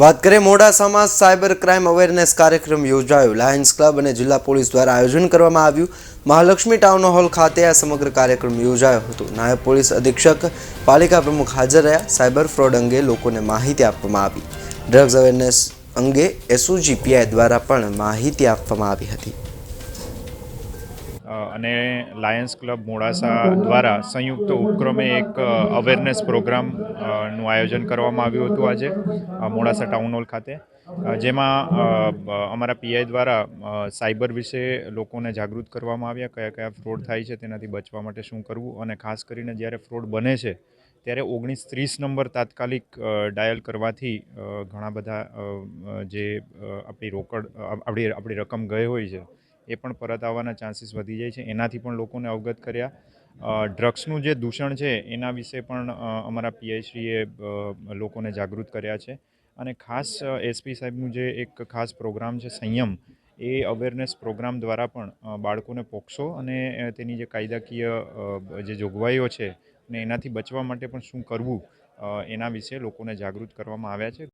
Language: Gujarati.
વાત કરીએ મોડાસામાં સાયબર ક્રાઇમ અવેરનેસ કાર્યક્રમ યોજાયો. લાયન્સ ક્લબ અને જિલ્લા પોલીસ દ્વારા આયોજન કરવામાં આવ્યું. મહાલક્ષ્મી ટાઉન હોલ ખાતે આ સમગ્ર કાર્યક્રમ યોજાયો હતો. નાયબ પોલીસ અધિક્ષક, પાલિકા પ્રમુખ હાજર રહ્યા. સાયબર ફ્રોડ અંગે લોકોને માહિતી આપવામાં આવી. ડ્રગ્સ અવેરનેસ અંગે એસઓજી પીઆઈ દ્વારા પણ માહિતી આપવામાં આવી હતી. અને લાયન્સ ક્લબ મોડાસા દ્વારા સંયુક્ત ઉપક્રમે એક અવેરનેસ પ્રોગ્રામનું આયોજન કરવામાં આવ્યું હતું આજે મોડાસા ટાઉન હોલ ખાતે. જેમાં અમારા પીઆઈ દ્વારા સાયબર વિશે લોકોને જાગૃત કરવામાં આવ્યા, કયા કયા ફ્રોડ થાય છે, તેનાથી બચવા માટે શું કરવું, અને ખાસ કરીને જ્યારે ફ્રોડ બને છે, ત્યારે ઓગણીસ ત્રીસ નંબર તાત્કાલિક ડાયલ કરવાથી ઘણા બધા જે આપણી રોકડ આપણી આપણી રકમ ગઈ હોય છે એ પણ પરત આવવાના ચાન્સીસ વધી જાય છે. એનાથી પણ લોકોને અવગત કર્યા. ડ્રગ્સનું જે દૂષણ છે, એના વિશે પણ અમારા પીએચડીએ લોકોને જાગૃત કર્યા છે. અને ખાસ એસપી સાહેબનું જે એક ખાસ પ્રોગ્રામ છે, સંયમ, એ અવેરનેસ પ્રોગ્રામ દ્વારા પણ બાળકોને પોક્સો અને તેની જે કાયદાકીય જે જોગવાઈઓ છે ને એનાથી બચવા માટે પણ શું કરવું એના વિશે લોકોને જાગૃત કરવામાં આવ્યા છે.